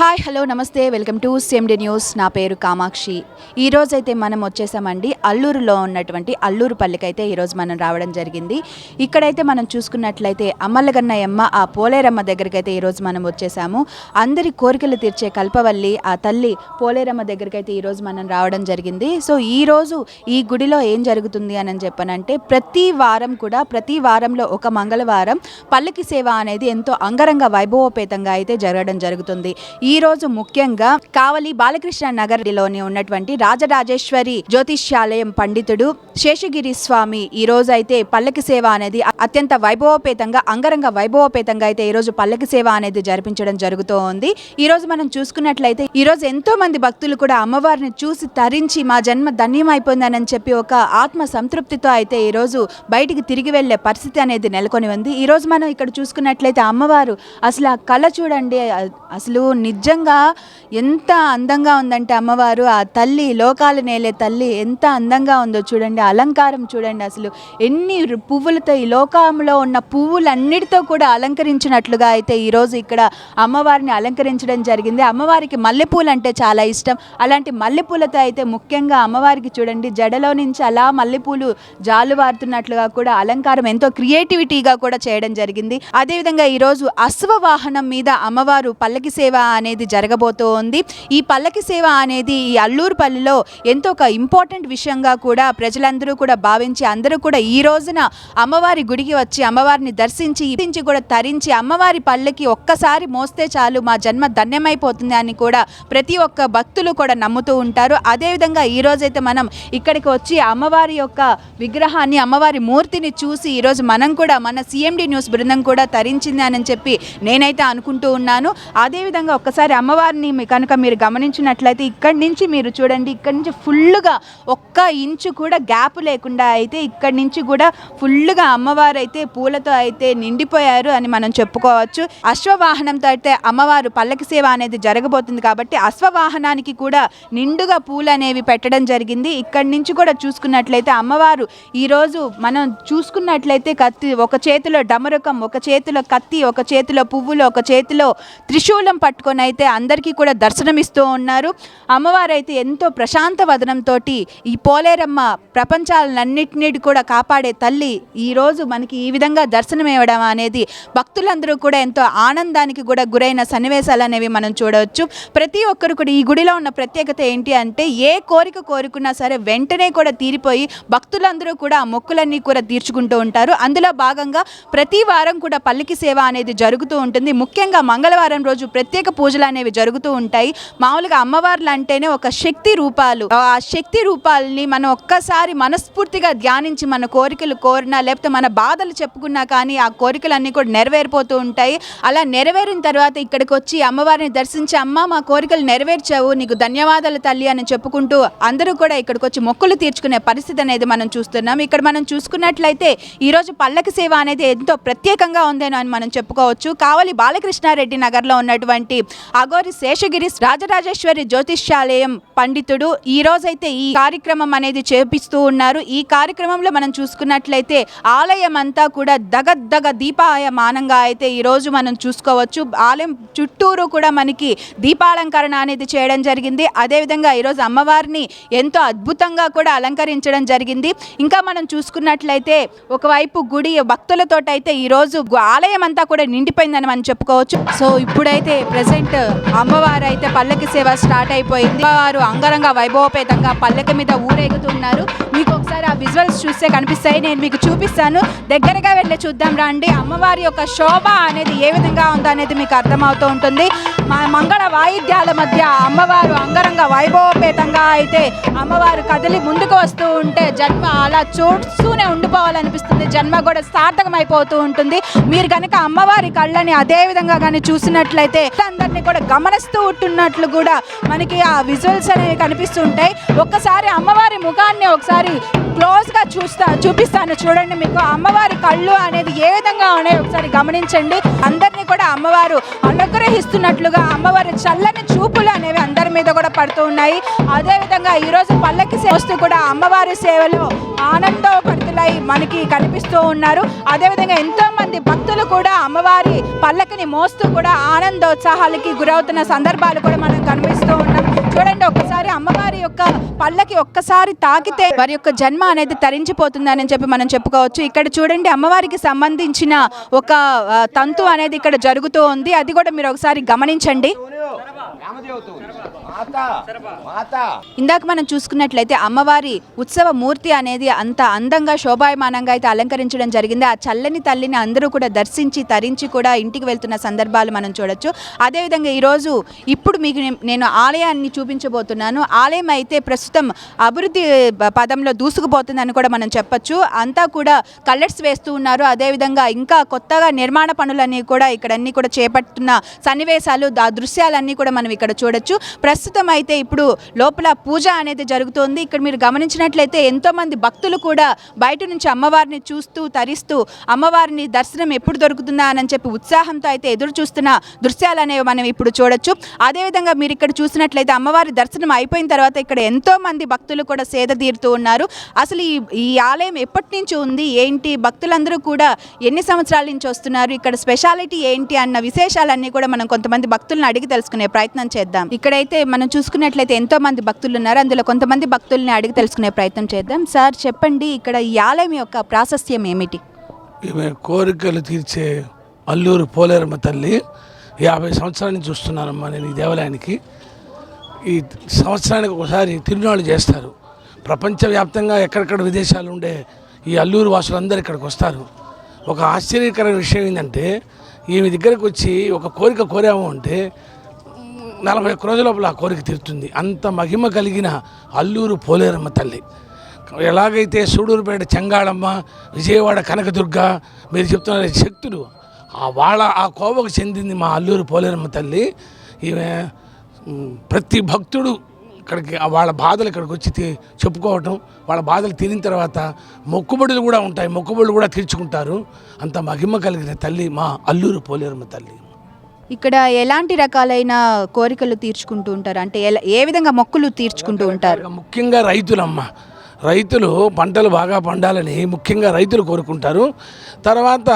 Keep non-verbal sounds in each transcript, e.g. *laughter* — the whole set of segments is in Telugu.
హాయ్ హలో నమస్తే వెల్కమ్ టు సిఎండి న్యూస్ నా పేరు కామాక్షి. ఈ మనం వచ్చేసామండి అల్లూరులో ఉన్నటువంటి అల్లూరు పల్లికైతే ఈరోజు మనం రావడం జరిగింది. ఇక్కడైతే మనం చూసుకున్నట్లయితే అమ్మలగన్నయమ్మ ఆ పోలేరమ్మ దగ్గరికి అయితే ఈరోజు మనం వచ్చేసాము. అందరి కోరికలు తీర్చే కల్పవల్లి ఆ తల్లి పోలేరమ్మ దగ్గరికి అయితే ఈరోజు మనం రావడం జరిగింది. సో ఈ రోజు ఈ గుడిలో ఏం జరుగుతుంది అని చెప్పనంటే ప్రతి వారం కూడా ప్రతి వారంలో ఒక మంగళవారం పల్లకి సేవ అనేది ఎంతో అంగరంగ వైభవోపేతంగా అయితే జరగడం జరుగుతుంది. ఈ రోజు ముఖ్యంగా కావలి బాలకృష్ణ నగర్లోని ఉన్నటువంటి రాజరాజేశ్వరి జ్యోతిష్యాలయం పండితుడు శేషగిరి స్వామి ఈ రోజు అయితే పల్లకి సేవ అనేది అత్యంత వైభవోపేతంగా అంగరంగ వైభవోపేతంగా అయితే ఈ రోజు పల్లకి సేవ అనేది జరిపించడం జరుగుతూ ఉంది ఈ రోజు మనం చూసుకున్నట్లయితే ఈ రోజు ఎంతో మంది భక్తులు కూడా అమ్మవారిని చూసి తరించి మా జన్మ ధన్యమైపోయిందని చెప్పి ఒక ఆత్మ సంతృప్తితో అయితే ఈ రోజు బయటికి తిరిగి వెళ్ళే పరిస్థితి అనేది నెలకొని ఉంది. ఈ రోజు మనం ఇక్కడ చూసుకున్నట్లయితే అమ్మవారు అసలు ఆ కళ చూడండి అసలు నిజ నిజంగా ఎంత అందంగా ఉందంటే అమ్మవారు ఆ తల్లి లోకాలు నేలే తల్లి ఎంత అందంగా ఉందో చూడండి అలంకారం చూడండి అసలు. ఎన్ని పువ్వులతో ఈ లోకంలో ఉన్న పువ్వులన్నిటితో కూడా అలంకరించినట్లుగా అయితే ఈరోజు ఇక్కడ అమ్మవారిని అలంకరించడం జరిగింది. అమ్మవారికి మల్లెపూలు అంటే చాలా ఇష్టం. అలాంటి మల్లెపూలతో అయితే ముఖ్యంగా అమ్మవారికి చూడండి జడలో నుంచి అలా మల్లెపూలు జాలువారుతున్నట్లుగా కూడా అలంకారం ఎంతో క్రియేటివిటీగా కూడా చేయడం జరిగింది. అదేవిధంగా ఈరోజు అశ్వవాహనం మీద అమ్మవారు పల్లకి సేవ అనేది జరగబోతూ ఉంది ఈ పల్లకి సేవ అనేది ఈ అల్లూరుపల్లిలో ఎంతో ఒక ఇంపార్టెంట్ విషయంగా కూడా ప్రజలందరూ కూడా భావించి అందరూ కూడా ఈ రోజున అమ్మవారి గుడికి వచ్చి అమ్మవారిని దర్శించి ఇప్పించి కూడా తరించి అమ్మవారి పల్లకి ఒక్కసారి మోస్తే చాలు మా జన్మ ధన్యమైపోతుంది అని కూడా ప్రతి ఒక్క భక్తులు కూడా నమ్ముతూ ఉంటారు. అదేవిధంగా ఈ రోజైతే మనం ఇక్కడికి వచ్చి అమ్మవారి యొక్క విగ్రహాన్ని అమ్మవారి మూర్తిని చూసి ఈరోజు మనం కూడా మన సిఎండి న్యూస్ బృందం కూడా తరించింది అని చెప్పి నేనైతే అనుకుంటూ ఉన్నాను. అదేవిధంగా ఒక్కసారి అమ్మవారిని మీ- కనుక మీరు గమనించినట్లయితే ఇక్కడి నుంచి మీరు చూడండి ఇక్కడి నుంచి ఫుల్గా ఒక్క ఇంచు కూడా గ్యాప్ లేకుండా అయితే ఇక్కడి నుంచి కూడా ఫుల్గా అమ్మవారు అయితే పూలతో అయితే నిండిపోయారు అని మనం చెప్పుకోవచ్చు. అశ్వవాహనంతో అయితే అమ్మవారు పల్లకి సేవ అనేది జరగబోతుంది కాబట్టి అశ్వవాహనానికి కూడా నిండుగా పూలు అనేవి పెట్టడం జరిగింది. ఇక్కడి నుంచి కూడా చూసుకున్నట్లయితే అమ్మవారు ఈరోజు మనం చూసుకున్నట్లయితే కత్తి ఒక చేతిలో డమరుకం ఒక చేతిలో కత్తి ఒక చేతిలో పువ్వులు ఒక చేతిలో త్రిశూలం పట్టుకొని అయితే అందరికీ కూడా దర్శనమిస్తూ ఉన్నారు. అమ్మవారు అయితే ఎంతో ప్రశాంత వదనంతో ఈ పోలేరమ్మ ప్రపంచాలన్నింటినీ కూడా కాపాడే తల్లి ఈరోజు మనకి ఈ విధంగా దర్శనం ఇవ్వడం అనేది భక్తులందరూ కూడా ఎంతో ఆనందానికి కూడా గురైన సన్నివేశాలు అనేవి మనం చూడవచ్చు. ప్రతి ఒక్కరు కూడా ఈ గుడిలో ఉన్న ప్రత్యేకత ఏంటి అంటే ఏ కోరిక కోరుకున్నా సరే వెంటనే కూడా తీరిపోయి భక్తులందరూ కూడా ఆ మొక్కులన్నీ కూడా తీర్చుకుంటూ ఉంటారు. అందులో భాగంగా ప్రతి వారం కూడా పల్లికి సేవ అనేది జరుగుతూ ఉంటుంది. ముఖ్యంగా మంగళవారం రోజు ప్రత్యేక పూజ పూజలు అనేవి జరుగుతూ ఉంటాయి. మామూలుగా అమ్మవార్లు అంటేనే ఒక శక్తి రూపాలు. ఆ శక్తి రూపాలని మనం ఒక్కసారి మనస్ఫూర్తిగా ధ్యానించి మన కోరికలు కోరినా లేకపోతే మన బాధలు చెప్పుకున్నా కానీ ఆ కోరికలన్నీ కూడా నెరవేరిపోతూ ఉంటాయి. అలా నెరవేరిన తర్వాత ఇక్కడికి వచ్చి అమ్మవారిని దర్శించి అమ్మ మా కోరికలు నెరవేర్చావు నీకు ధన్యవాదాలు తల్లి అని చెప్పుకుంటూ అందరూ కూడా ఇక్కడికి వచ్చి మొక్కులు తీర్చుకునే పరిస్థితి అనేది మనం చూస్తున్నాం. ఇక్కడ మనం చూసుకున్నట్లయితే ఈరోజు పల్లకి సేవ అనేది ఎంతో ప్రత్యేకంగా ఉందేనో అని మనం చెప్పుకోవచ్చు. కావలి బాలకృష్ణారెడ్డి నగర్లో ఉన్నటువంటి అగోరి శేషగిరి రాజరాజేశ్వరి జ్యోతిష్యాలయం పండితుడు. ఈ రోజైతే ఈ కార్యక్రమం అనేది చేపిస్తూ ఉన్నారు. ఈ కార్యక్రమంలో మనం చూసుకున్నట్లయితే ఆలయం అంతా కూడా దగద్దగ దీపాయమానంగా అయితే ఈ రోజు మనం చూసుకోవచ్చు. ఆలయం చుట్టూరు కూడా మనకి దీపాలంకరణ అనేది చేయడం జరిగింది. అదేవిధంగా ఈరోజు అమ్మవారిని ఎంతో అద్భుతంగా కూడా అలంకరించడం జరిగింది. ఇంకా మనం చూసుకున్నట్లయితే ఒకవైపు గుడి భక్తులతో అయితే ఈరోజు ఆలయం అంతా కూడా నిండిపోయిందని మనం చెప్పుకోవచ్చు. సో ఇప్పుడైతే ప్రజెంట్ అమ్మవారు అయితే పల్లకి సేవ స్టార్ట్ అయిపోయింది. వారు అంగరంగ వైభవపేతంగా పల్లకి మీద ఊరేగుతున్నారు. మీకు ఒకసారి ఆ విజువల్స్ చూస్తే కనిపిస్తాయి. నేను మీకు చూపిస్తాను. దగ్గరగా వెళ్ళి చూద్దాం రండి. అమ్మవారి యొక్క శోభ అనేది ఏ విధంగా ఉందో అనేది మీకు అర్థమవుతూ ఉంటుంది. మా మంగళ వాయిద్యాల మధ్య అమ్మవారు అంగరంగ వైభవపేతంగా అయితే అమ్మవారు కదిలి ముందుకు వస్తూ ఉంటే జన్మ అలా చూస్తూనే ఉండిపోవాలనిపిస్తుంది. జన్మ కూడా సార్థకమైపోతూ ఉంటుంది. మీరు కనుక అమ్మవారి కళ్ళని అదే విధంగా కానీ చూసినట్లయితే అందరినీ కూడా గమనిస్తూ ఉంటున్నట్లు కూడా మనకి ఆ విజువల్స్ అనేవి కనిపిస్తుంటాయి. ఒక్కసారి అమ్మవారి ముఖాన్ని ఒకసారి ఒకసారి క్లోజ్గా చూస్తా చూపిస్తాను. చూడండి మీకు అమ్మవారి కళ్ళు అనేది ఏ విధంగా ఉన్నాయో ఒకసారి గమనించండి. అందరినీ కూడా అమ్మవారు అనుగ్రహిస్తున్నట్లుగా అమ్మవారి చల్లని చూపులు అనేవి అందరి మీద కూడా పడుతూ ఉన్నాయి. అదేవిధంగా ఈరోజు పల్లకి వస్తూ కూడా అమ్మవారి సేవలో ఆనందపడుతున్నాయి మనకి కనిపిస్తూ ఉన్నారు. అదేవిధంగా ఎంతో మంది భక్తులు కూడా అమ్మవారి పల్లకిని మోస్తూ కూడా ఆనందోత్సాహాలకి గురవుతున్న సందర్భాలు కూడా మనం కనిపిస్తూ ఉన్నాం చూడండి ఒక్కసారి అమ్మవారి యొక్క పల్లకి ఒక్కసారి తాకితే వారి యొక్క జన్మ అనేది తరించిపోతుందని చెప్పి మనం చెప్పుకోవచ్చు. ఇక్కడ చూడండి అమ్మవారికి సంబంధించిన ఒక తంతు అనేది ఇక్కడ జరుగుతూ ఉంది. అది కూడా మీరు ఒకసారి గమనించండి. ఇందాక మనం చూసుకున్నట్లయితే అమ్మవారి ఉత్సవ మూర్తి అనేది అంత అందంగా శోభాయమానంగా అయితే అలంకరించడం జరిగింది. ఆ చల్లని తల్లిని అందరూ కూడా దర్శించి తరించి కూడా ఇంటికి వెళ్తున్న సందర్భాలు మనం చూడొచ్చు. అదేవిధంగా ఈరోజు ఇప్పుడు మీకు నేను ఆలయాన్ని చూపించబోతున్నాను. ఆలయం అయితే ప్రస్తుతం అభివృద్ధి పదంలో దూసుకుపోతుందని కూడా మనం చెప్పొచ్చు. అంతా కూడా కలర్స్ వేస్తూ ఉన్నారు. అదేవిధంగా ఇంకా కొత్తగా నిర్మాణ పనులన్నీ కూడా ఇక్కడ అన్ని కూడా చేపడుతున్న సన్నివేశాలు ఆ దృశ్యాలన్నీ కూడా మనం ఇక్కడ చూడొచ్చు. ప్రస్తుతం అయితే ఇప్పుడు లోపల పూజ అనేది జరుగుతోంది. ఇక్కడ మీరు గమనించినట్లయితే ఎంతో మంది భక్తులు కూడా బయట నుంచి అమ్మవారిని చూస్తూ తరిస్తూ అమ్మవారిని దర్శనం ఎప్పుడు దొరుకుతుందా అని చెప్పి ఉత్సాహంతో అయితే ఎదురు చూస్తున్న దృశ్యాలు అనేవి మనం ఇప్పుడు చూడొచ్చు. అదేవిధంగా మీరు ఇక్కడ చూసినట్లయితే అమ్మవారి దర్శనం అయిపోయిన తర్వాత ఇక్కడ ఎంతో మంది భక్తులు కూడా సేద తీరుతూ ఉన్నారు. అసలు ఈ ఈ ఆలయం ఎప్పటి నుంచి ఉంది? ఏంటి? భక్తులందరూ కూడా ఎన్ని సంవత్సరాల నుంచి వస్తున్నారు? ఇక్కడ స్పెషాలిటీ ఏంటి? అన్న విశేషాలన్నీ కూడా మనం కొంతమంది భక్తులను అడిగి తెలుసుకునే ప్రయత్నం చేద్దాం. ఇక్కడైతే మనం చూసుకున్నట్లయితే ఎంతో మంది భక్తులు ఉన్నారు. అందులో కొంతమంది భక్తుల్ని అడిగి తెలుసుకునే ప్రయత్నం చేద్దాం. సార్ చెప్పండి ఇక్కడ ఈ ఆలయం యొక్క ప్రాశస్త్యం ఏమిటి? ఈమె కోరికలు తీర్చే అల్లూరు పోలేరమ్మ తల్లి యాభై సంవత్సరాల నుంచి చూస్తున్నానమ్మా నేను ఈ దేవాలయానికి. ఈ సంవత్సరానికి ఒకసారి తిరునాళ్ళు చేస్తారు. ప్రపంచవ్యాప్తంగా ఎక్కడెక్కడ విదేశాలు ఉండే ఈ అల్లూరు వాసులందరూ ఇక్కడికి వస్తారు. ఒక ఆశ్చర్యకరమైన విషయం ఏంటంటే ఈమె దగ్గరకు వచ్చి ఒక కోరిక కోరాము అంటే నలభై ఒక్క రోజుల లోపల ఆ కోరిక తీరుతుంది. అంత మహిమ కలిగిన అల్లూరు పోలేరమ్మ తల్లి. ఎలాగైతే సూడూరుపేట చెంగాళమ్మ విజయవాడ కనకదుర్గ మీరు చెప్తున్న శక్తులు ఆ వాళ్ళ ఆ కోవకు చెందింది మా అల్లూరు పోలేరమ్మ తల్లి. ఈమె ప్రతి భక్తుడు ఇక్కడికి వాళ్ళ బాధలు ఇక్కడికి వచ్చి చెప్పుకోవటం వాళ్ళ బాధలు తీరిన తర్వాత మొక్కుబడులు కూడా ఉంటాయి. మొక్కుబడులు కూడా తీర్చుకుంటారు. అంత మహిమ కలిగిన తల్లి మా అల్లూరు పోలేరమ్మ తల్లి. ఇక్కడ ఎలాంటి రకాలైన కోరికలు తీర్చుకుంటూ ఉంటారు? అంటే ఎలా ఏ విధంగా మొక్కులు తీర్చుకుంటూ ఉంటారు? ముఖ్యంగా రైతులమ్మ. రైతులు పంటలు బాగా పండాలని ముఖ్యంగా రైతులు కోరుకుంటారు. తర్వాత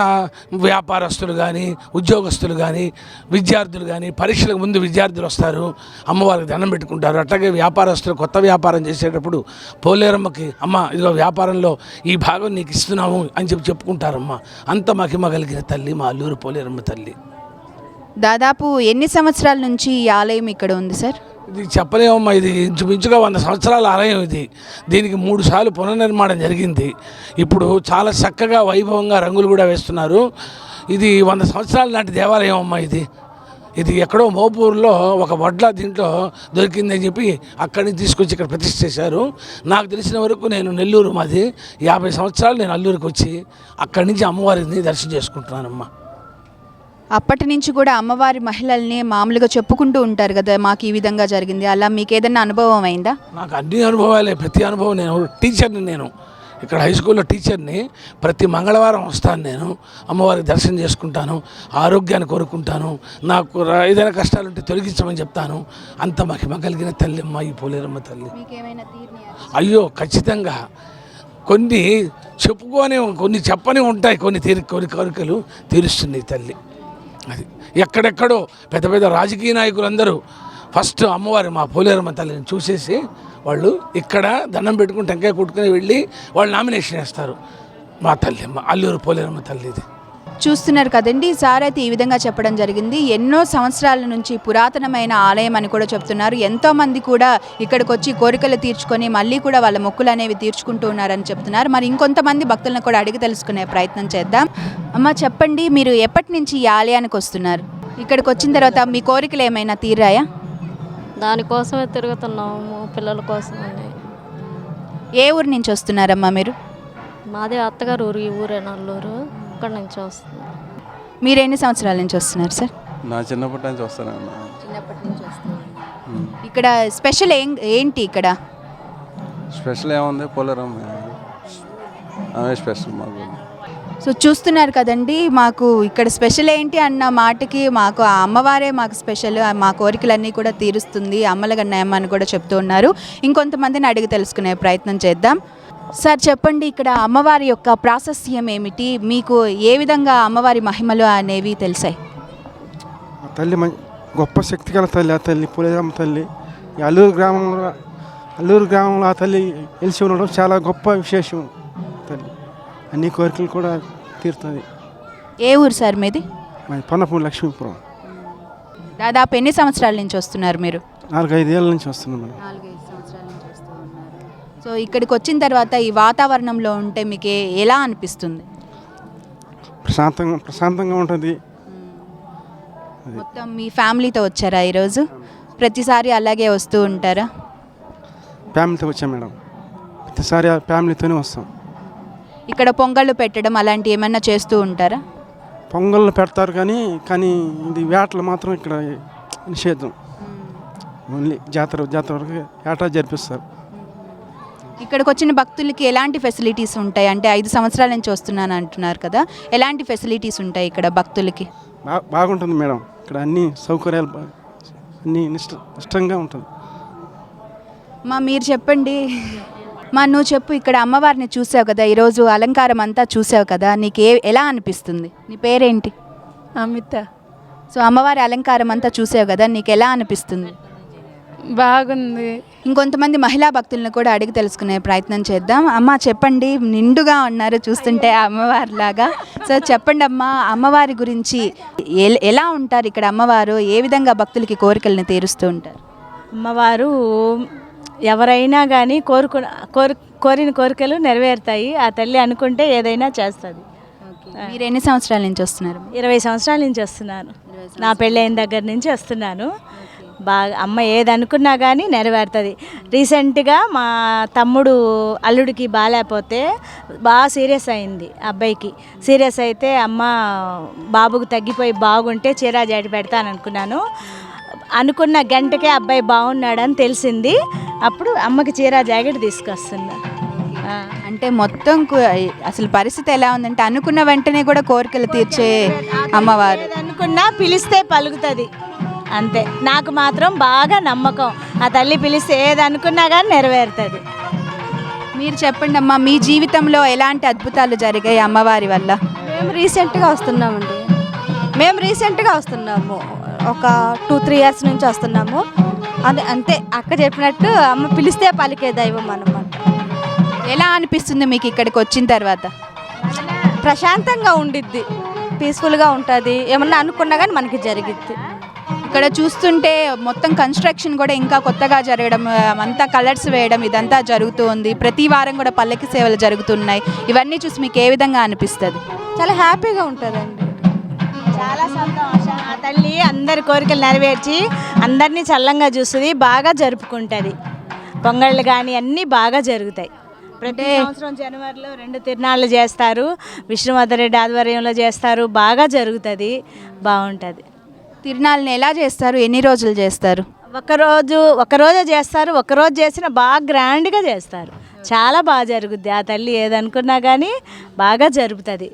వ్యాపారస్తులు కానీ ఉద్యోగస్తులు కానీ విద్యార్థులు కానీ పరీక్షలకు ముందు విద్యార్థులు వస్తారు. అమ్మవారికి దండం పెట్టుకుంటారు. అట్లాగే వ్యాపారస్తులు కొత్త వ్యాపారం చేసేటప్పుడు పోలేరమ్మకి అమ్మ ఇదిగో వ్యాపారంలో ఈ భాగం నీకు ఇస్తున్నాము అని చెప్పి చెప్పుకుంటారమ్మ. అంత మహిమ కలిగిన తల్లి మా అల్లూరు పోలేరమ్మ తల్లి. దాదాపు ఎన్ని సంవత్సరాల నుంచి ఈ ఆలయం ఇక్కడ ఉంది సార్? ఇది చెప్పలేమమ్మా ఇది ఇంచుమించుగా వంద సంవత్సరాల ఆలయం ఇది. దీనికి మూడు సార్లు పునర్నిర్మాణం జరిగింది. ఇప్పుడు చాలా చక్కగా వైభవంగా రంగులు కూడా వేస్తున్నారు. ఇది వంద సంవత్సరాల నాటి దేవాలయం అమ్మా ఇది. ఇది ఎక్కడో మోపూర్లో ఒక వడ్ల దీంట్లో దొరికిందని చెప్పి అక్కడి నుంచి తీసుకొచ్చి ఇక్కడ ప్రతిష్ఠ చేశారు. నాకు తెలిసిన వరకు నేను నెల్లూరు మాది. యాభై సంవత్సరాలు నేను అల్లూరుకి వచ్చి అక్కడి నుంచి అమ్మవారిని దర్శనం చేసుకుంటున్నానమ్మా. అప్పటి నుంచి కూడా అమ్మవారి మహిళల్ని మామూలుగా చెప్పుకుంటూ ఉంటారు కదా మాకు ఈ విధంగా జరిగింది. అలా మీకు ఏదైనా అనుభవం అయిందా? నాకు అన్ని అనుభవాలే. ప్రతి అనుభవం నేను టీచర్ని నేను. ఇక్కడ హై స్కూల్లో టీచర్ని ప్రతి మంగళవారం వస్తాను నేను. అమ్మవారికి దర్శనం చేసుకుంటాను ఆరోగ్యాన్ని కోరుకుంటాను. నాకు ఏదైనా కష్టాలుంటే తొలగించమని చెప్తాను. అంత మహిమ కలిగిన తల్లిమ్మ ఈ పోలేరమ్మ తల్లి. అయ్యో ఖచ్చితంగా. కొన్ని చెప్పుకొని కొన్ని చెప్పని ఉంటాయి. కొన్ని తీరి కొన్ని కోరికలు తీరుస్తుంది తల్లి. అది. ఎక్కడెక్కడో పెద్ద పెద్ద రాజకీయ నాయకులందరూ ఫస్ట్ అమ్మవారి మా పోలేరమ్మ తల్లిని చూసేసి వాళ్ళు ఇక్కడ దండం పెట్టుకుని టెంకాయ కొట్టుకుని వెళ్ళి వాళ్ళు నామినేషన్ వేస్తారు. మా తల్లి మా అల్లూరు పోలేరమ్మ తల్లిది. చూస్తున్నారు కదండి. ఈసారి అయితే ఈ విధంగా చెప్పడం జరిగింది. ఎన్నో సంవత్సరాల నుంచి పురాతనమైన ఆలయం అని కూడా చెప్తున్నారు. ఎంతో మంది కూడా ఇక్కడికి వచ్చి కోరికలు తీర్చుకొని మళ్ళీ కూడా వాళ్ళ మొక్కులు అనేవి తీర్చుకుంటూ ఉన్నారని చెప్తున్నారు. మరి ఇంకొంతమంది భక్తులను కూడా అడిగి తెలుసుకునే ప్రయత్నం చేద్దాం. అమ్మ చెప్పండి మీరు ఎప్పటి నుంచి ఈ ఆలయానికి వస్తున్నారు? ఇక్కడికి వచ్చిన తర్వాత మీ కోరికలు ఏమైనా తీరాయా? దానికోసమే తిరుగుతున్నాము పిల్లల కోసం ఏ ఊరు నుంచి వస్తున్నారమ్మా మీరు? మాది అత్తగారు ఊరు ఈ ఊరే నల్లూరు. అక్కడి నుంచి వస్తుంది మీరు ఎన్ని సంవత్సరాల నుంచి వస్తున్నారు సార్? నా చిన్నప్పటి నుంచి వస్తానన్న చిన్నప్పటి నుంచి వస్తున్నారు ఇక్కడ స్పెషల్ ఏం ఏంటి ఇక్కడ? స్పెషల్ ఏముంది? పోలేరం అవే స్పెషల్ మాకు. సో చూస్తున్నారు కదండి మాకు ఇక్కడ స్పెషల్ ఏంటి అన్న మాటకి మాకు ఆ అమ్మవారే మాకు స్పెషల్ మా కోరికలన్నీ కూడా తీరుస్తుంది. అమ్మల గన్నయమ్మ అని కూడా చెప్తూ ఉన్నారు. ఇంకొంతమందిని అడిగి తెలుసుకునే ప్రయత్నం చేద్దాం. సార్ చెప్పండి ఇక్కడ అమ్మవారి యొక్క ప్రాశస్యం ఏమిటి? మీకు ఏ విధంగా అమ్మవారి మహిమలు అనేవి తెలిసాయి? తల్లి మం- గొప్ప శక్తి గల తల్లి ఆ తల్లి పులేరమ్మ తల్లి. అల్లూరు గ్రామంలో అల్లూరు గ్రామంలో ఆ తల్లి వెలిసి ఉండడం చాలా గొప్ప విశేషం తల్లి. అన్ని కోరికలు కూడా తీరుతుంది ఏ ఊరు సార్ మీది? మరి పొన్నపూడి లక్ష్మీపురం. దాదాపు ఎన్ని సంవత్సరాల నుంచి వస్తున్నారు మీరు? నాలుగైదేళ్ళ నుంచి వస్తున్నాం మనం నాలుగైదు సంవత్సరాల నుంచి వస్తూ ఉన్నారు సో ఇక్కడికి వచ్చిన తర్వాత ఈ వాతావరణంలో ఉంటే మీకు ఎలా అనిపిస్తుంది? ప్రశాంతంగా ప్రశాంతంగా ఉంటుంది. మొత్తం మీ ఫ్యామిలీతో వచ్చారా ఈరోజు? ప్రతిసారి అలాగే వస్తూ ఉంటారా? ఫ్యామిలీతో వచ్చాం మేడం. ప్రతిసారి ఫ్యామిలీతోనే వస్తాం. ఇక్కడ పొంగళ్ళు పెట్టడం అలాంటి ఏమన్నా చేస్తూ ఉంటారా? పొంగళ్ళు పెడతారు కానీ కానీ ఇది వేటలు మాత్రం ఇక్కడ నిషేధం. ఓన్లీ జాతర జాతర వరకు ఏటా జరిపిస్తారు. ఇక్కడికి వచ్చిన భక్తులకి ఎలాంటి ఫెసిలిటీస్ ఉంటాయి? అంటే ఐదు సంవత్సరాల నుంచి వస్తున్నాను అంటున్నారు కదా. ఎలాంటి ఫెసిలిటీస్ ఉంటాయి ఇక్కడ భక్తులకి? బాగుంటుంది మేడం. ఇక్కడ అన్ని సౌకర్యాలు అన్ని ఇష్టంగా ఉంటుంది. మా మీరు చెప్పండి. మా నువ్వు చెప్పు ఇక్కడ అమ్మవారిని చూసావు కదా ఈరోజు అలంకారం అంతా చూసావు కదా నీకు ఏ ఎలా అనిపిస్తుంది? నీ పేరేంటి? అమిత. సో అమ్మవారి అలంకారం అంతా చూసావు కదా నీకు ఎలా అనిపిస్తుంది? బాగుంది. ఇంకొంతమంది మహిళా భక్తులను కూడా అడిగి తెలుసుకునే ప్రయత్నం చేద్దాం. అమ్మ చెప్పండి. నిండుగా ఉన్నారు చూస్తుంటే అమ్మవారి లాగా సో చెప్పండి అమ్మ అమ్మవారి గురించి ఎలా ఉంటారు ఇక్కడ అమ్మవారు? ఏ విధంగా భక్తులకి కోరికలను తీరుస్తూ ఉంటారు? అమ్మవారు ఎవరైనా కానీ కోరుకు కోరు కోరిన కోరికలు నెరవేరుతాయి. ఆ తల్లి అనుకుంటే ఏదైనా చేస్తుంది. మీరు ఎన్ని సంవత్సరాల నుంచి వస్తున్నారు? ఇరవై సంవత్సరాల నుంచి వస్తున్నాను. నా పెళ్ళైన దగ్గర నుంచి వస్తున్నాను. బాగా అమ్మ ఏది అనుకున్నా కానీ నెరవేరుతుంది. రీసెంట్గా మా తమ్ముడు అల్లుడికి బాగాలేకపోతే బాగా సీరియస్ అయింది అబ్బాయికి. సీరియస్ అయితే అమ్మ బాబుకు తగ్గిపోయి బాగుంటే చీరా జాడి పెడతాను అనుకున్నాను అనుకున్న గంటకే అబ్బాయి బాగున్నాడని తెలిసింది. అప్పుడు అమ్మకి చీరా జాకెట్ తీసుకొస్తున్నా. ఆ. అంటే మొత్తం అసలు పరిస్థితి ఎలా ఉందంటే అనుకున్న వెంటనే కూడా కోరికలు తీర్చే అమ్మవారు. అనుకున్నా పిలిస్తే పలుకుతుంది. అంతే. నాకు మాత్రం బాగా నమ్మకం. ఆ తల్లి పిలిస్తే ఏది అనుకున్నా కానీ నెరవేరుతుంది. మీరు చెప్పండి అమ్మా మీ జీవితంలో ఎలాంటి అద్భుతాలు జరిగాయి అమ్మవారి వల్ల? మేము రీసెంట్గా వస్తున్నామండి. మేము రీసెంట్గా వస్తున్నాము. ఒక టూ త్రీ ఇయర్స్ నుంచి వస్తున్నాము. అదే అంతే. అక్క చెప్పినట్టు అమ్మ పిలిస్తే పలికే దైవం అనమాట ఎలా అనిపిస్తుంది మీకు ఇక్కడికి వచ్చిన తర్వాత? ప్రశాంతంగా ఉండిద్ది. పీస్ఫుల్గా ఉంటుంది. ఏమన్నా అనుకున్నా కానీ మనకి జరిగిద్ది. ఇక్కడ చూస్తుంటే మొత్తం కన్స్ట్రక్షన్ కూడా ఇంకా కొత్తగా జరగడం అంతా కలర్స్ వేయడం ఇదంతా జరుగుతూ ఉంది ప్రతి వారం కూడా పల్లకి సేవలు జరుగుతున్నాయి. ఇవన్నీ చూసి మీకు ఏ విధంగా అనిపిస్తుంది? చాలా హ్యాపీగా ఉంటుందండి. చాలా సంతోషం ఆ తల్లి అందరి కోరికలు నెరవేర్చి అందరినీ చల్లంగా చూస్తుంది బాగా జరుపుకుంటుంది. పొంగళ్ళు కానీ అన్నీ బాగా జరుగుతాయి. ప్రతి సంవత్సరం జనవరిలో రెండు తిరునాళ్ళు చేస్తారు. విష్ణువర్ధరెడ్డి ఆధ్వర్యంలో చేస్తారు. బాగా జరుగుతుంది. బాగుంటుంది. తిరునాళ్ళని ఎలా చేస్తారు? ఎన్ని రోజులు చేస్తారు? ఒకరోజు ఒకరోజే చేస్తారు. ఒకరోజు చేసిన బాగా గ్రాండ్గా చేస్తారు. చాలా బాగా జరుగుద్ది. ఆ తల్లి ఏదనుకున్నా కానీ బాగా జరుగుతుంది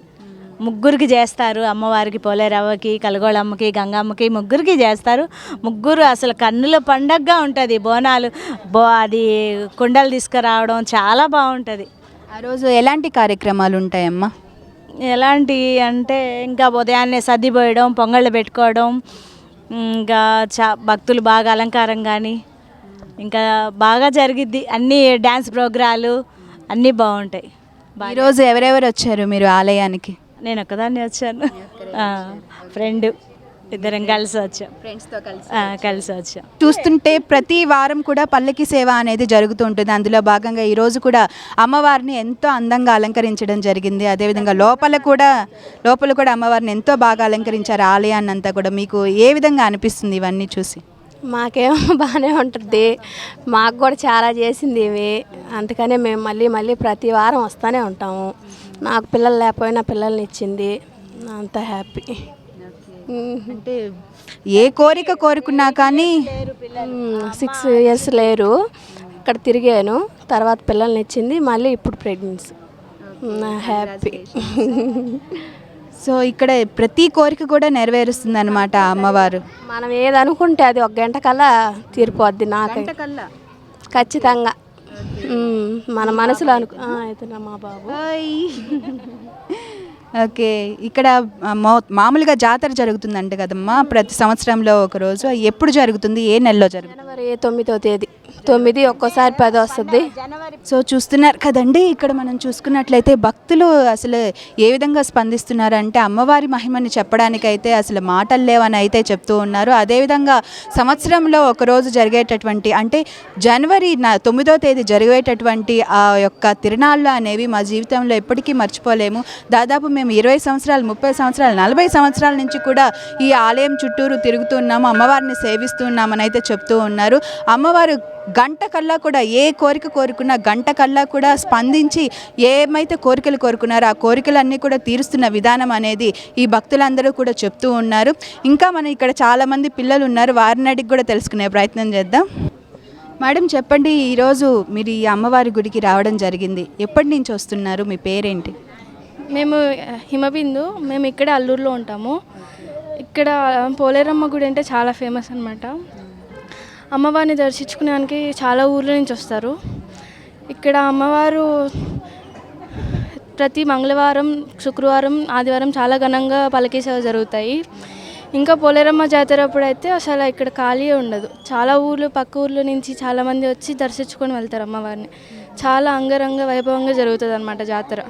ముగ్గురికి చేస్తారు. అమ్మవారికి పోలేరవ్వకి కలగోళమ్మకి గంగమ్మకి ముగ్గురికి చేస్తారు. ముగ్గురు అసలు కన్నుల పండగగా ఉంటుంది. బోనాలు బో అది కుండలు తీసుకురావడం చాలా బాగుంటుంది. ఆ రోజు ఎలాంటి కార్యక్రమాలు ఉంటాయమ్మా? ఎలాంటి అంటే ఇంకా ఉదయాన్నే సర్ది పోయడం పొంగళ్ళు పెట్టుకోవడం ఇంకా చా భక్తులు బాగా అలంకారం కానీ ఇంకా బాగా జరిగిద్ది. అన్ని డ్యాన్స్ ప్రోగ్రాలు అన్నీ బాగుంటాయి. ఈరోజు ఎవరెవరు వచ్చారు మీరు ఆలయానికి? నేను ఒక్కదాన్ని వచ్చాను. ఫ్రెండ్. ఇద్దరం కలిసి వచ్చాం. ఫ్రెండ్స్తో కలిసి కలిసి వచ్చాం. చూస్తుంటే ప్రతి వారం కూడా పల్లకి సేవ అనేది జరుగుతూ ఉంటుంది. అందులో భాగంగా ఈరోజు కూడా అమ్మవారిని ఎంతో అందంగా అలంకరించడం జరిగింది. అదేవిధంగా లోపల కూడా లోపల కూడా అమ్మవారిని ఎంతో బాగా అలంకరించారు ఆలయాన్ని అంతా కూడా. మీకు ఏ విధంగా అనిపిస్తుంది ఇవన్నీ చూసి? మాకేమో *laughs* బాగానే ఉంటుంది. మాకు కూడా చాలా చేసింది ఇవి. అందుకనే మేము మళ్ళీ మళ్ళీ ప్రతి వారం వస్తూనే ఉంటాము. నాకు పిల్లలు లేకపోయినా పిల్లల్ని ఇచ్చింది. అంత హ్యాపీ. అంటే ఏ కోరిక కోరుకున్నా కానీ సిక్స్ ఇయర్స్ లేరు. అక్కడ తిరిగాను. తర్వాత పిల్లల్ని ఇచ్చింది. మళ్ళీ ఇప్పుడు ప్రెగ్నెన్సీ హ్యాపీ సో ఇక్కడ ప్రతి కోరిక కూడా నెరవేరుస్తుంది అనమాట అమ్మవారు. మనం ఏది అనుకుంటే అది ఒక గంట కల్లా తీరిపోద్ది నాకు. ఖచ్చితంగా. మన మనసులో అనుకు మా బాబు? ఓకే ఇక్కడ మామూలుగా జాతర జరుగుతుందంట కదమ్మా ప్రతి సంవత్సరంలో ఒక రోజు. ఎప్పుడు జరుగుతుంది? ఏ నెలలో జరుగుతుంది జనవరి తొమ్మిదో తేదీ. తొమ్మిది ఒక్కోసారి పది వస్తుంది. సో చూస్తున్నారు కదండి ఇక్కడ మనం చూసుకున్నట్లయితే భక్తులు అసలు ఏ విధంగా స్పందిస్తున్నారంటే అమ్మవారి మహిమని చెప్పడానికైతే అసలు మాటలు లేవని అయితే చెప్తూ ఉన్నారు. అదేవిధంగా సంవత్సరంలో ఒకరోజు జరిగేటటువంటి అంటే జనవరి నా తొమ్మిదో తేదీ జరిగేటటువంటి ఆ యొక్క తిరునాళ్ళు అనేవి మా జీవితంలో ఎప్పటికీ మర్చిపోలేము. దాదాపు మేము ఇరవై సంవత్సరాలు ముప్పై సంవత్సరాలు నలభై సంవత్సరాల నుంచి కూడా ఈ ఆలయం చుట్టూరు తిరుగుతున్నాము అమ్మవారిని సేవిస్తున్నామని అయితే చెప్తూ ఉన్నారు. అమ్మవారు గంట కల్లా కూడా ఏ కోరిక కోరుకున్నా గంట కల్లా కూడా స్పందించి ఏమైతే కోరికలు కోరుకున్నారో ఆ కోరికలన్నీ కూడా తీరుస్తున్న విధానం అనేది ఈ భక్తులందరూ కూడా చెప్తూ ఉన్నారు. ఇంకా మనం ఇక్కడ చాలామంది పిల్లలు ఉన్నారు వారిని అడిగి కూడా తెలుసుకునే ప్రయత్నం చేద్దాం. మేడం చెప్పండి ఈరోజు మీరు ఈ అమ్మవారి గుడికి రావడం జరిగింది. ఎప్పటి నుంచి వస్తున్నారు? మీ పేరేంటి? మేము హిమబిందు. మేము ఇక్కడే అల్లూరులో ఉంటాము. ఇక్కడ పోలేరమ్మ గుడి అంటే చాలా ఫేమస్ అనమాట అమ్మవారిని దర్శించుకునేదానికి చాలా ఊర్ల నుంచి వస్తారు. ఇక్కడ అమ్మవారు ప్రతి మంగళవారం శుక్రవారం ఆదివారం చాలా ఘనంగా పలకీ సేవ జరుగుతాయి. ఇంకా పోలేరమ్మ జాతర అప్పుడైతే అసలు ఇక్కడ ఖాళీ ఉండదు. చాలా ఊర్లు పక్క ఊర్ల నుంచి చాలామంది వచ్చి దర్శించుకొని వెళ్తారు అమ్మవారిని. చాలా అంగరంగ వైభవంగా జరుగుతుంది అనమాట జాతర.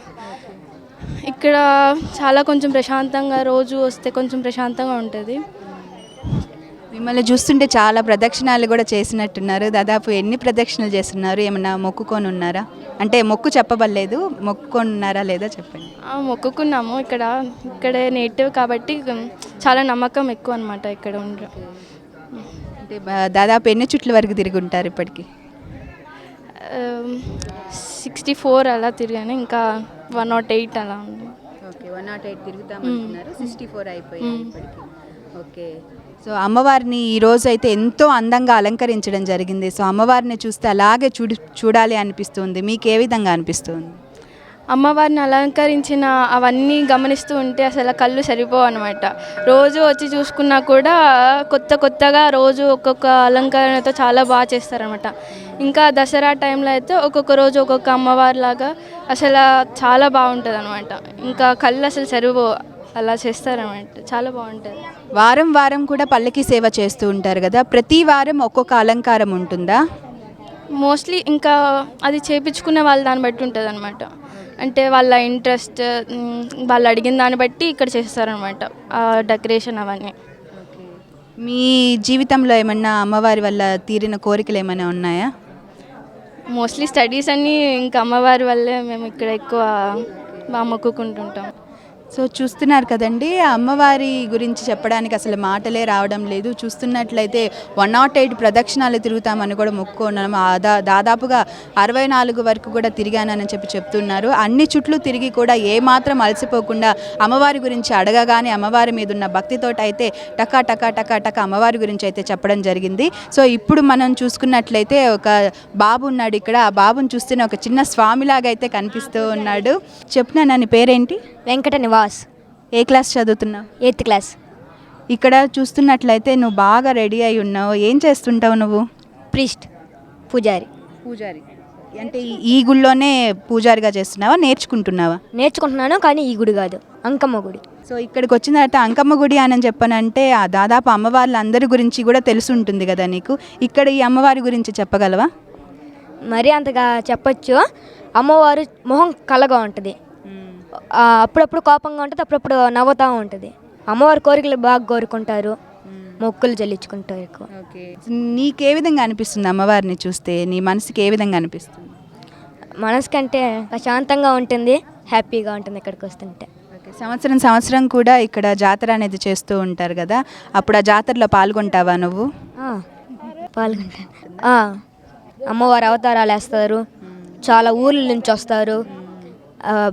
ఇక్కడ చాలా కొంచెం ప్రశాంతంగా రోజు వస్తే కొంచెం ప్రశాంతంగా ఉంటుంది. మిమ్మల్ని చూస్తుంటే చాలా ప్రదక్షిణాలు కూడా చేసినట్టున్నారు. దాదాపు ఎన్ని ప్రదక్షిణలు చేస్తున్నారు? ఏమన్నా మొక్కుకొని ఉన్నారా? అంటే మొక్కు చెప్పబడలేదు. మొక్కుకొని ఉన్నారా లేదా చెప్పండి. మొక్కుకున్నాము. ఇక్కడ ఇక్కడే నేటివ్ కాబట్టి చాలా నమ్మకం ఎక్కువ అనమాట ఇక్కడ ఉండడం అంటే దాదాపు ఎన్ని చుట్ల వరకు తిరిగి ఉంటారు ఇప్పటికి? సిక్స్టీ ఫోర్ అలా తిరిగాను. ఇంకా వన్ నాట్ ఎయిట్ అలా ఉంది. ఓకే వన్ నాట్ ఎయిట్ తిరుగుతామంటున్నారు. సిక్స్టీ ఫోర్ అయిపోయింది ఇప్పటికి. ఓకే. సో అమ్మవారిని ఈరోజు అయితే ఎంతో అందంగా అలంకరించడం జరిగింది. సో అమ్మవారిని చూస్తే అలాగే చూ చూడాలి అనిపిస్తుంది. మీకు ఏ విధంగా అనిపిస్తుంది? అమ్మవారిని అలంకరించిన అవన్నీ గమనిస్తూ ఉంటే అసలు కళ్ళు సరిపోవు అనమాట రోజు వచ్చి చూసుకున్నా కూడా కొత్త కొత్తగా రోజు ఒక్కొక్క అలంకరణతో చాలా బాగా చేస్తారనమాట ఇంకా దసరా టైంలో అయితే ఒక్కొక్క రోజు ఒక్కొక్క అమ్మవారిలాగా అసలు చాలా బాగుంటుంది అనమాట ఇంకా కళ్ళు అసలు సరిపోవు. అలా చేస్తారనమాట చాలా బాగుంటుంది. వారం వారం కూడా పల్లకి సేవ చేస్తూ ఉంటారు కదా ప్రతి వారం ఒక్కొక్క అలంకారం ఉంటుందా? మోస్ట్లీ ఇంకా అది చేపించుకునే వాళ్ళ దాన్ని బట్టి ఉంటుంది అనమాట అంటే వాళ్ళ ఇంట్రెస్ట్ వాళ్ళు అడిగిన దాన్ని బట్టి ఇక్కడ చేస్తారనమాట ఆ డెకరేషన్ అవన్నీ. మీ జీవితంలో ఏమన్నా అమ్మవారి వల్ల తీరిన కోరికలు ఏమైనా ఉన్నాయా? మోస్ట్లీ స్టడీస్ అన్నీ ఇంకా అమ్మవారి వల్లే మేము ఇక్కడ ఎక్కువ మొక్కుకుంటుంటాం సో చూస్తున్నారు కదండి అమ్మవారి గురించి చెప్పడానికి అసలు మాటలే రావడం లేదు. చూస్తున్నట్లయితే వన్ నాట్ ఎయిట్ ప్రదక్షిణాలు తిరుగుతామని కూడా మొక్కున్నాము దా- దాదాపుగా అరవై నాలుగు వరకు కూడా తిరిగానని చెప్పి చెప్తున్నారు. అన్ని చుట్లు తిరిగి కూడా ఏమాత్రం అలసిపోకుండా అమ్మవారి గురించి అడగగానే అమ్మవారి మీద ఉన్న భక్తితోటి అయితే టకా టకా టకా టకా అమ్మవారి గురించి అయితే చెప్పడం జరిగింది. సో ఇప్పుడు మనం చూసుకున్నట్లయితే ఒక బాబు ఉన్నాడు ఇక్కడ. ఆ బాబుని చూస్తేనే ఒక చిన్న స్వామిలాగా అయితే కనిపిస్తూ ఉన్నాడు. చెప్పిన నన్ను పేరేంటి? వెంకట నివాస్. ఏ క్లాస్ చదువుతున్నావు? Eighth class. ఇక్కడ చూస్తున్నట్లయితే నువ్వు బాగా రెడీ అయి ఉన్నావు. ఏం చేస్తుంటావు నువ్వు? ప్రీస్ట్ పూజారి. పూజారి. అంటే ఈ- ఈ గుళ్ళోనే పూజారిగా చేస్తున్నావా? నేర్చుకుంటున్నావా? నేర్చుకుంటున్నాను కానీ ఈ గుడి కాదు. అంకమ్మ గుడి. సో ఇక్కడికి వచ్చిన తర్వాత అంకమ్మ గుడి అని చెప్పనంటే ఆ దాదాపు అమ్మవార్ల అందరి గురించి కూడా తెలిసి ఉంటుంది కదా నీకు? ఇక్కడ ఈ అమ్మవారి గురించి చెప్పగలవా? మరీ అంతగా చెప్పొచ్చు. అమ్మవారు మొహం కలగా ఉంటుంది. అప్పుడప్పుడు కోపంగా ఉంటుంది అప్పుడప్పుడు నవ్వుతూ ఉంటుంది. అమ్మవారి కోరికలు బాగా కోరుకుంటారు. మొక్కులు చెల్లించుకుంటారు ఎక్కువ. నీకే విధంగా అనిపిస్తుంది అమ్మవారిని చూస్తే? నీ మనసుకి ఏ విధంగా అనిపిస్తుంది? మనసుకంటే ప్రశాంతంగా ఉంటుంది హ్యాపీగా ఉంటుంది ఇక్కడికి వస్తుంటే. ఓకే. సంవత్సరం సంవత్సరం కూడా ఇక్కడ జాతర అనేది చేస్తూ ఉంటారు కదా? అప్పుడు ఆ జాతరలో పాల్గొంటావా నువ్వు? పాల్గొంటాను. ఆ, అమ్మవారి అవతారాలు వేస్తారు చాలా ఊర్ల నుంచి వస్తారు.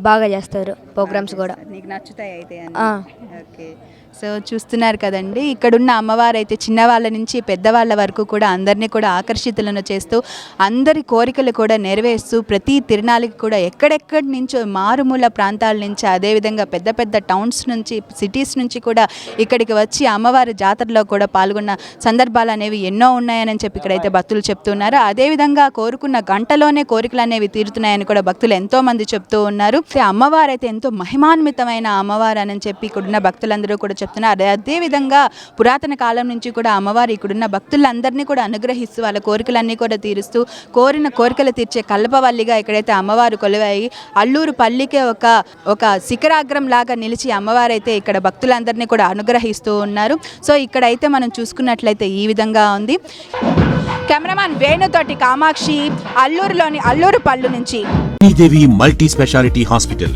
బాగా చేస్తారు ప్రోగ్రామ్స్ కూడా. నీకు నచ్చుతాయి అయితే. ఓకే. సో చూస్తున్నారు కదండి. ఇక్కడున్న అమ్మవారు అయితే చిన్నవాళ్ళ నుంచి పెద్దవాళ్ళ వరకు కూడా అందరినీ కూడా ఆకర్షితులను చేస్తూ అందరి కోరికలు కూడా నెరవేరుస్తూ ప్రతి తిరునాళ్ళకి కూడా ఎక్కడెక్కడి నుంచో మారుమూల ప్రాంతాల నుంచి అదేవిధంగా పెద్ద పెద్ద టౌన్స్ నుంచి సిటీస్ నుంచి కూడా ఇక్కడికి వచ్చి అమ్మవారి జాతరలో కూడా పాల్గొన్న సందర్భాలు అనేవి ఎన్నో ఉన్నాయని చెప్పి ఇక్కడైతే భక్తులు చెప్తున్నారు. అదేవిధంగా కోరుకున్న గంటలోనే కోరికలు అనేవి తీరుతున్నాయని కూడా భక్తులు ఎంతో మంది చెప్తూ ఉన్నారు. అమ్మవారు అయితే ఎంతో మహిమాన్వితమైన అమ్మవారు అని చెప్పి ఇక్కడున్న భక్తులందరూ కూడా చెప్తున్నారు. అదే అదేవిధంగా పురాతన కాలం నుంచి కూడా అమ్మవారు ఇక్కడున్న భక్తులందరినీ కూడా అనుగ్రహిస్తూ వాళ్ళ కోరికలన్నీ కూడా తీరుస్తూ కోరిన కోరికలు తీర్చే కల్పవల్లిగా ఇక్కడైతే అమ్మవారు కొలువై అల్లూరు పల్లికే ఒక ఒక శిఖరాగ్రం లాగా నిలిచి అమ్మవారైతే ఇక్కడ భక్తులందరినీ కూడా అనుగ్రహిస్తూ ఉన్నారు. సో ఇక్కడైతే మనం చూసుకున్నట్లయితే ఈ విధంగా ఉంది. కెమెరామాన్ వేణుతోటి కామాక్షి అల్లూరులోని అల్లూరు పల్లు నుంచి. Multi speciality hospital.